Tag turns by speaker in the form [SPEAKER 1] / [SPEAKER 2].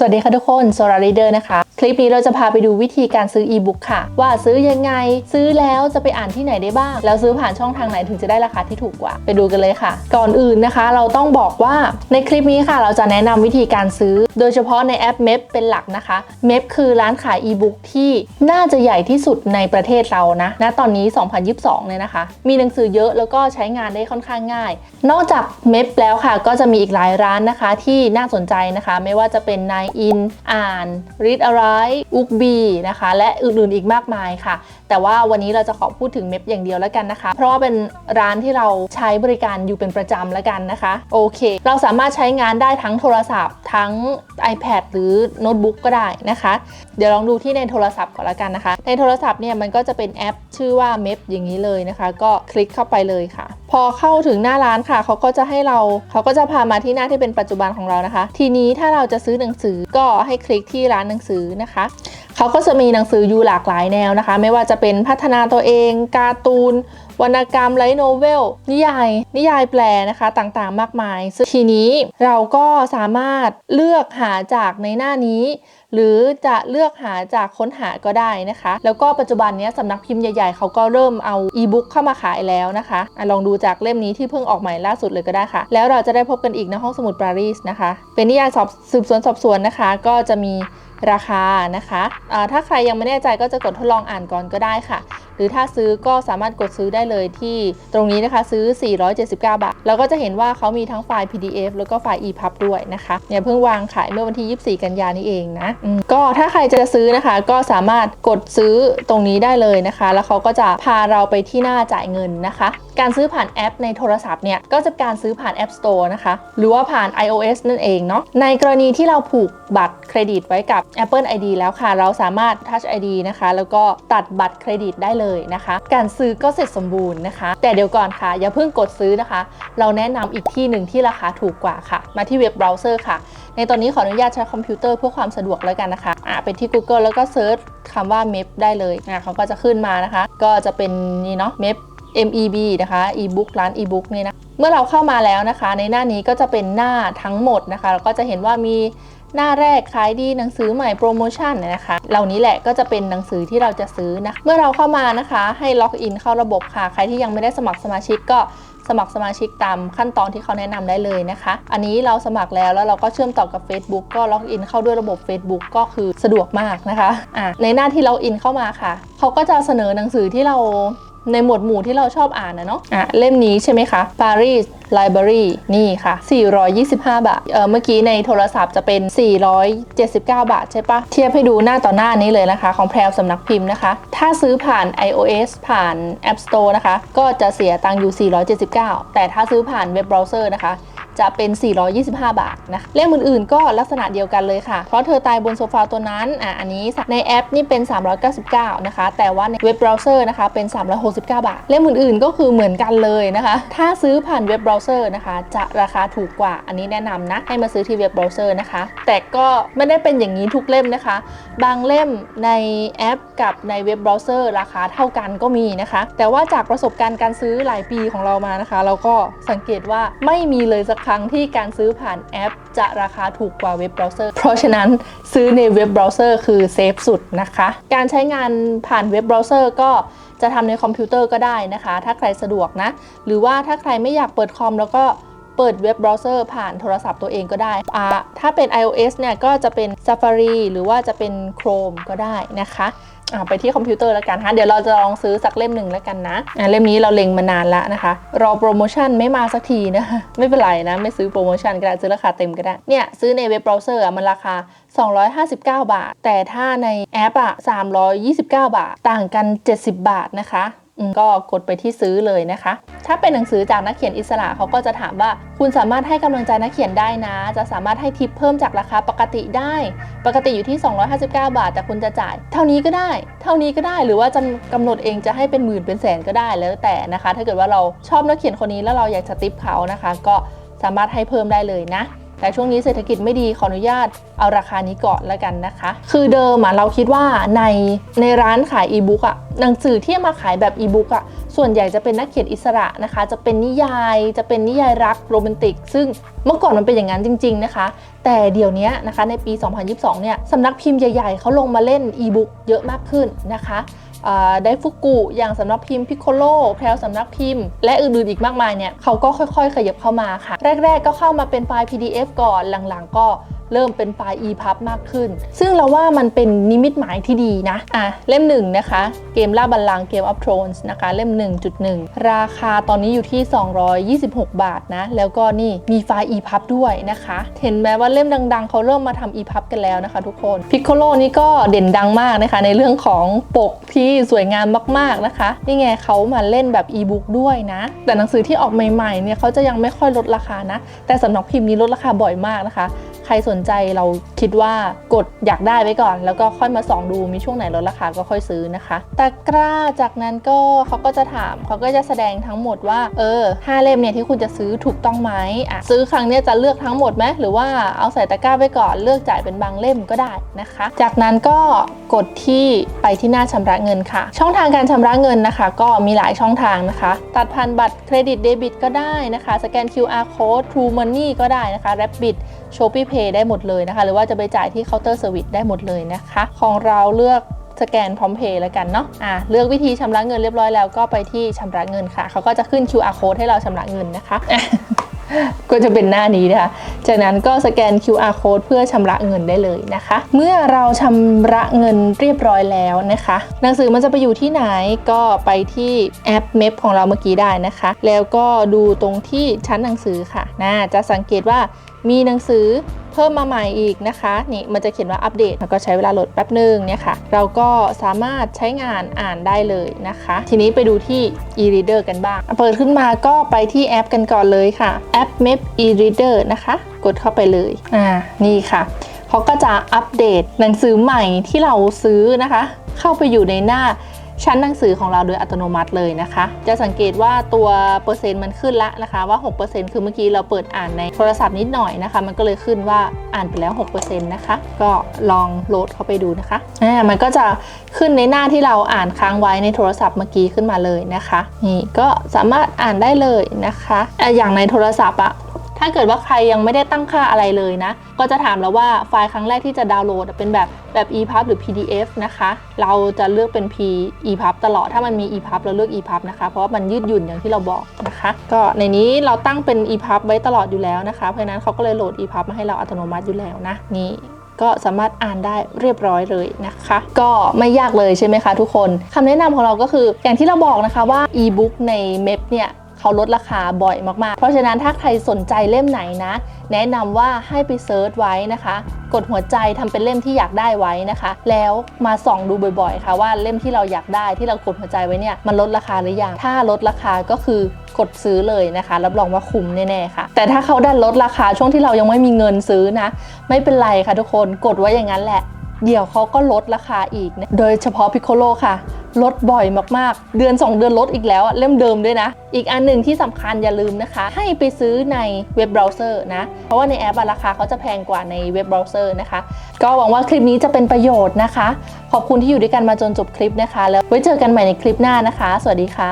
[SPEAKER 1] สวัสดีค่ะทุกคนโซลารีเดอร์นะคะ คลิปนี้เราจะพาไปดูวิธีการซื้ออีบุ๊กค่ะ ว่าซื้อยังไง ซื้อแล้วจะไปอ่านที่ไหนได้บ้าง แล้วซื้อผ่านช่องทางไหนถึงจะได้ราคาที่ถูกกว่า ไปดูกันเลยค่ะ ก่อนอื่นนะคะ เราต้องบอกว่าในคลิปนี้ค่ะ เราจะแนะนำวิธีการซื้อ โดยเฉพาะในแอป MEP เป็นหลักนะคะ MEP คือร้านขายอีบุ๊กที่น่าจะใหญ่ที่สุดในประเทศเรานะณตอนนี้ 2022 เนี่ยนะคะ มีหนังสือเยอะแล้วก็ใช้งานได้ค่อนข้างง่าย นอกจาก MEP แล้วค่ะ ก็จะมีอีกหลายร้านนะคะ ที่น่าสนใจนะคะ ไม่ว่าจะเป็นในอิน อ่าน Read a r i อุกบีนะคะ และอื่นๆอีกมากมายค่ะ แต่ว่าวันนี้เราจะขอพูดถึง MEP อย่างเดียวแล้วกันนะคะ เพราะว่าเป็นร้านที่เราใช้บริการอยู่เป็นประจำแล้วกันนะคะ โอเค เราสามารถใช้งานได้ทั้งโทรศัพท์ ทั้ง iPad หรือโน้ตบุ๊กก็ได้นะคะ เดี๋ยวลองดูที่ในโทรศัพท์ก่อนละกันนะคะ ในโทรศัพท์เนี่ยมันก็จะเป็นแอปชื่อว่า MEP อย่างนี้เลยนะคะ ก็คลิกเข้าไปเลยค่ะ พอเข้าถึงหน้าร้านค่ะเขาก็จะให้เราเขาก็จะพามาที่หน้าที่เป็นปัจจุบันของเรานะคะ ทีนี้ถ้าเราจะซื้อหนังสือก็ให้คลิกที่ร้านหนังสือนะคะเขาก็จะมีหนังสืออยู่หลากหลายแนวนะคะ ไม่ว่าจะเป็นพัฒนาตัวเองการ์ตูนวรรณกรรมไลท์โนเวลนิยาย นิยายแปลนะคะต่างๆ มากมายซึ่งทีนี้เราก็สามารถเลือกหาจากในหน้านี้ หรือจะเลือกหาจากค้นหาก็ได้นะคะ แล้วก็ปัจจุบันนี้สำนักพิมพ์ใหญ่ๆ เขาก็เริ่มเอาอีบุ๊กเข้ามาขายแล้วนะคะอะลองดูจากเล่มนี้ที่เพิ่งออกใหม่ล่าสุดเลยก็ได้ค่ะ แล้วเราจะได้พบกันอีกในห้องสมุดปารีสนะคะ เป็นนิยายสอบสืบสวนสอบสวนนะคะ ก็จะมีราคานะคะะถ้าใครยังไม่แน่ใจก็จะกดทดลองอ่านก่อนก็ได้ค่ะ หรือถ้าซื้อก็สามารถกดซื้อได้เลยที่ตรงนี้นะคะซื้อ 479 บาทแล้วก็จะเห็นว่าเขามีทั้งไฟล์ PDF แล้วก็ไฟล์ EPUB ด้วยนะคะเนี่ยเพิ่งวางขายเมื่อวันที่ 24 กันยานี้เองนะก็ถ้าใครจะซื้อนะคะ ก็สามารถกดซื้อตรงนี้ได้เลยนะคะ แล้วเขาก็จะพาเราไปที่หน้าจ่ายเงินนะคะ การซื้อผ่านแอปในโทรศัพท์เนี่ยก็จะการซื้อผ่าน App Store นะคะ หรือว่าผ่าน iOS นั่นเองเนาะในกรณีที่เราผูกบัตรเครดิตไว้กับ Apple ID แล้วค่ะ เราสามารถ Touch ID นะคะ แล้วก็ตัดบัตรเครดิตได้เลยนะคะ การซื้อก็เสร็จสมบูรณ์นะคะ แต่เดี๋ยวก่อนค่ะ อย่าเพิ่งกดซื้อนะคะ เราแนะนำอีกที่หนึ่งที่ราคาถูกกว่าค่ะ มาที่เว็บเบราว์เซอร์ค่ะ ในตอนนี้ขออนุญาตใช้คอมพิวเตอร์เพื่อความสะดวกแล้วกันนะคะอ่าไปที่ Google แล้วก็เซิร์ชคำว่า MEP ได้เลยอ่าเขาก็จะขึ้นมานะคะ ก็จะเป็นนี่เนาะ MEP MEB นะคะ e-book ร้าน e-book นี่นะ เมื่อเราเข้ามาแล้วนะคะ ในหน้านี้ก็จะเป็นหน้าทั้งหมดนะคะ เราก็จะเห็นว่ามี หน้าแรกขายดีหนังสือใหม่โปรโมชั่นนะคะ เหล่านี้แหละก็จะเป็นหนังสือที่เราจะซื้อนะ เมื่อเราเข้ามานะคะให้ล็อกอินเข้าระบบค่ะ ใครที่ยังไม่ได้สมัครสมาชิกก็สมัครสมาชิกตามขั้นตอนที่เขาแนะนำได้เลยนะคะ อันนี้เราสมัครแล้วแล้วเราก็เชื่อมต่อกับ Facebook ก็ล็อกอินเข้าด้วยระบบ Facebook ก็คือสะดวกมากนะคะอะในหน้าที่ล็อกอินเข้ามาค่ะ เขาก็จะเสนอหนังสือที่เรา ในหมวดหมู่ที่เราชอบอ่านนะเนาะอะเล่มนี้ใช่ไหมคะ Paris Library นี่ค่ะ 425 บาท เออเมื่อกี้ในโทรศัพท์จะเป็น 479 บาทใช่ปะเทียบให้ดูหน้าต่อหน้านี้เลยนะคะ ของแพรวสำนักพิมพ์นะคะ ถ้าซื้อผ่าน iOS ผ่าน App Store นะคะ ก็จะเสียตังค์อยู่ 479 แต่ถ้าซื้อผ่านเว็บเบราว์เซอร์นะคะ จะเป็น 425 บาทนะคะเล่มอื่นๆ ก็ลักษณะเดียวกันเลยค่ะ เพราะเธอตายบนโซฟาตัวนั้นอะอันนี้ในแอปนี่เป็น 399 นะคะ แต่ว่าในเว็บเบราว์เซอร์นะคะเป็น 369 บาท เล่มอื่นๆ ก็คือเหมือนกันเลยนะคะ ถ้าซื้อผ่านเว็บเบราว์เซอร์นะคะ จะราคาถูกกว่า อันนี้แนะนำนะ ให้มาซื้อที่เว็บเบราว์เซอร์นะคะ แต่ก็ไม่ได้เป็นอย่างนี้ทุกเล่มนะคะ บางเล่มในแอปกับในเว็บเบราว์เซอร์ราคาเท่ากันก็มีนะคะ แต่ว่าจากประสบการณ์การซื้อหลายปีของเรามานะคะ เราก็สังเกตว่าไม่มีเลยสักครั้งที่การซื้อผ่านแอป จะราคาถูกกว่าเว็บเบราว์เซอร์ เพราะฉะนั้นซื้อในเว็บเบราว์เซอร์คือเซฟสุดนะคะ การใช้งานผ่านเว็บเบราว์เซอร์ก็จะทำในคอมพิวเตอร์ก็ได้นะคะ ถ้าใครสะดวกนะ หรือว่าถ้าใครไม่อยากเปิดคอมแล้วก็ เปิดเว็บเบราว์เซอร์ผ่านโทรศัพท์ตัวเองก็ได้อ่าถ้าเป็น iOS เนี่ยก็จะเป็น Safari หรือว่าจะเป็น Chrome ก็ได้นะคะไปที่คอมพิวเตอร์แล้วกันฮะ เดี๋ยวเราจะลองซื้อสักเล่มหนึ่งแล้วกันนะอ่าเล่มนี้เราเล็งมานานแล้วนะคะ รอโปรโมชั่นไม่มาสักทีนะ ไม่เป็นไรนะ ไม่ซื้อโปรโมชั่นก็ได้ซื้อราคาเต็มก็ได้ เนี่ย ซื้อในเว็บเบราว์เซอร์อะมันราคา 259 บาท แต่ถ้าในแอปอะ329 บาท ต่างกัน 70 บาทนะคะ ก็กดไปที่ซื้อเลยนะคะ ถ้าเป็นหนังสือจากนักเขียนอิสระเขาก็จะถามว่า คุณสามารถให้กำลังใจนักเขียนได้นะ จะสามารถให้ทิปเพิ่มจากราคาปกติได้ ปกติอยู่ที่ 259 บาท แต่คุณจะจ่าย เท่านี้ก็ได้ เท่านี้ก็ได้หรือว่าจะกำหนดเองจะให้เป็นหมื่นเป็นแสนก็ได้แล้วแต่นะคะ ถ้าเกิดว่าเราชอบนักเขียนคนนี้แล้วเราอยากจะติปเขานะคะ ก็สามารถให้เพิ่มได้เลยนะ แต่ช่วงนี้เศรษฐกิจไม่ดีขออนุญาตเอาราคานี้ก่อนแล้วกันนะคะ คือเดิมอะเราคิดว่าในในร้านขายอีบุ๊กอะหนังสือที่มาขายแบบอีบุ๊กอะส่วนใหญ่จะเป็นนักเขียนอิสระนะคะ จะเป็นนิยายจะเป็นนิยายรักโรแมนติก ซึ่งเมื่อก่อนมันเป็นอย่างนั้นจริง ๆนะคะ แต่เดี๋ยวนี้นะคะในปี 2022 เนี่ยสำนักพิมพ์ใหญ่ๆเขาลงมาเล่นอีบุ๊กเยอะมากขึ้นนะคะ ได้ฟุกุอย่างสำนักพิมพ์พิโคโลแพรวสำนักพิมพ์ และอื่นๆอีกมากมายเนี่ยเขาก็ค่อยๆ ขยับเข้ามาค่ะ แรก ๆ ก็เข้ามาเป็นไฟล์ PDF ก่อนหลังๆ ก็ เริ่มเป็นไฟล์ EPUB มากขึ้น ซึ่งเราว่ามันเป็นนิมิตหมายที่ดีนะ อะ เล่มหนึ่งนะคะ เกมล่าบัลลังก์ Game of Thrones นะคะ เล่ม 1.1 ราคาตอนนี้อยู่ที่ 226 บาทนะ แล้วก็นี่มีไฟล์ EPUB ด้วยนะคะ เห็นไหมว่าเล่มดังๆ เขาเริ่มมาทำ EPUB กันแล้วนะคะทุกคน Piccolo นี่ก็เด่นดังมากนะคะ ในเรื่องของปกที่สวยงามมากๆนะคะ นี่ไงเขามาเล่นแบบ e-book ด้วยนะ แต่หนังสือที่ออกใหม่ๆเนี่ยเขาจะยังไม่ค่อยลดราคานะ แต่สำนักพิมพ์นี้ลดราคาบ่อยมากนะคะ ใครสนใจเราคิดว่ากดอยากได้ไว้ก่อน แล้วก็ค่อยมาส่องดูมีช่วงไหนลดราคาก็ค่อยซื้อนะคะตะกร้าจากนั้นก็เขาก็จะถามเขาก็จะแสดงทั้งหมดว่าเออห้าเล่มเนี่ยที่คุณจะซื้อถูกต้องไหมอะซื้อครั้งเนี้ยจะเลือกทั้งหมดไหมหรือว่าเอาใส่ตะกร้าไว้ก่อนเลือกจ่ายเป็นบางเล่มก็ได้นะคะ จากนั้นก็กดที่ไปที่หน้าชำระเงินค่ะ ช่องทางการชำระเงินนะคะ ก็มีหลายช่องทางนะคะ ตัดผ่านบัตรเครดิตเดบิตก็ได้นะคะ สแกน QR code True Money ก็ได้นะคะ Rabbit Shopee Pay ได้หมดเลยนะคะ หรือว่าจะไปจ่ายที่เคาน์เตอร์เซอร์วิสได้หมดเลยนะคะ ของเราเลือกสแกนพร้อมเพย์แล้วกันเนาะ อะเลือกวิธีชำระเงินเรียบร้อยแล้วก็ไปที่ชำระเงินค่ะ เขาก็จะขึ้น QR code ให้เราชำระเงินนะคะ ก็จะเป็นหน้านี้นะคะ จากนั้นก็สแกน QR code เพื่อชำระเงินได้เลยนะคะ เมื่อเราชำระเงินเรียบร้อยแล้วนะคะ หนังสือมันจะไปอยู่ที่ไหนก็ไปที่แอป m ม p ของเราเมื่อกี้ได้นะคะ แล้วก็ดูตรงที่ชั้นหนังสือค่ะนะจะสังเกตว่ามีหนังสือ พิ่มมาใหม่อีกนะคะนี่มันจะเขียนว่าอัปเดตแล้วก็ใช้เวลาโหลดแป๊บหนึ่งเนี่ยค่ะ เราก็สามารถใช้งานอ่านได้เลยนะคะ ทีนี้ไปดูที่ e-reader กันบ้าง เปิดขึ้นมาก็ไปที่แอปกันก่อนเลยค่ะแอป Map e-reader นะคะ กดเข้าไปเลยอ่านี่ค่ะเขาก็จะอัปเดตหนังสือใหม่ที่เราซื้อนะคะ เข้าไปอยู่ในหน้า ชั้นหนังสือของเราโดยอัตโนมัติเลยนะคะ จะสังเกตว่าตัวเปอร์เซ็นต์มันขึ้นละนะคะว่า 6%คือเมื่อกี้เราเปิดอ่านในโทรศัพท์นิดหน่อยนะคะ มันก็เลยขึ้นว่าอ่านไปแล้ว 6%นะคะ ก็ลองโหลดเข้าไปดูนะคะอ่ามันก็จะขึ้นในหน้าที่เราอ่านค้างไว้ในโทรศัพท์เมื่อกี้ขึ้นมาเลยนะคะ นี่ก็สามารถอ่านได้เลยนะคะอ่อย่างในโทรศัพท์อะ ถ้าเกิดว่าใครยังไม่ได้ตั้งค่าอะไรเลยนะ ก็จะถามแล้วว่าไฟล์ครั้งแรกที่จะดาวน์โหลดเป็นแบบแบบ EPUB หรือ PDF นะคะ เราจะเลือกเป็น P EPUB ตลอด ถ้ามันมี EPUB เราเลือก EPUB นะคะ เพราะว่ามันยืดหยุ่นอย่างที่เราบอกนะคะ ก็ในนี้เราตั้งเป็น EPUB ไว้ตลอดอยู่แล้วนะคะ เพราะฉะนั้นเขาก็เลยโหลด EPUB มาให้เราอัตโนมัติอยู่แล้วนะ นี่ก็สามารถอ่านได้เรียบร้อยเลยนะคะ ก็ไม่ยากเลยใช่ไหมคะทุกคนคำแนะนำของเราก็คืออย่างที่เราบอกนะคะว่า e-book ใน MEP เนี่ย เขาลดราคาบ่อยมากๆ เพราะฉะนั้นถ้าใครสนใจเล่มไหนนะ แนะนำว่าให้ไปเซิร์ชไว้นะคะ กดหัวใจทำเป็นเล่มที่อยากได้ไว้นะคะ แล้วมาส่องดูบ่อยๆ ค่ะว่าเล่มที่เราอยากได้ที่เรากดหัวใจไว้เนี่ยมันลดราคาหรือยัง ถ้าลดราคาก็คือกดซื้อเลยนะคะ รับรองว่าคุ้มแน่ๆค่ะ แต่ถ้าเขาดันลดราคาช่วงที่เรายังไม่มีเงินซื้อนะ ไม่เป็นไรค่ะทุกคนกดไว้อย่างนั้นแหละ เดี๋ยวเขาก็ลดราคาอีก โดยเฉพาะพิโคโลค่ะ ลดบ่อยมากๆ เดือน 2 เดือนลดอีกแล้วอะเล่มเดิมด้วยนะ อีกอันหนึ่งที่สำคัญอย่าลืมนะคะ ให้ไปซื้อในเว็บเบราว์เซอร์นะ เพราะว่าในแอปราคาเขาจะแพงกว่าในเว็บเบราว์เซอร์นะคะ ก็หวังว่าคลิปนี้จะเป็นประโยชน์นะคะ ขอบคุณที่อยู่ด้วยกันมาจนจบคลิปนะคะ แล้วไว้เจอกันใหม่ในคลิปหน้านะคะ สวัสดีค่ะ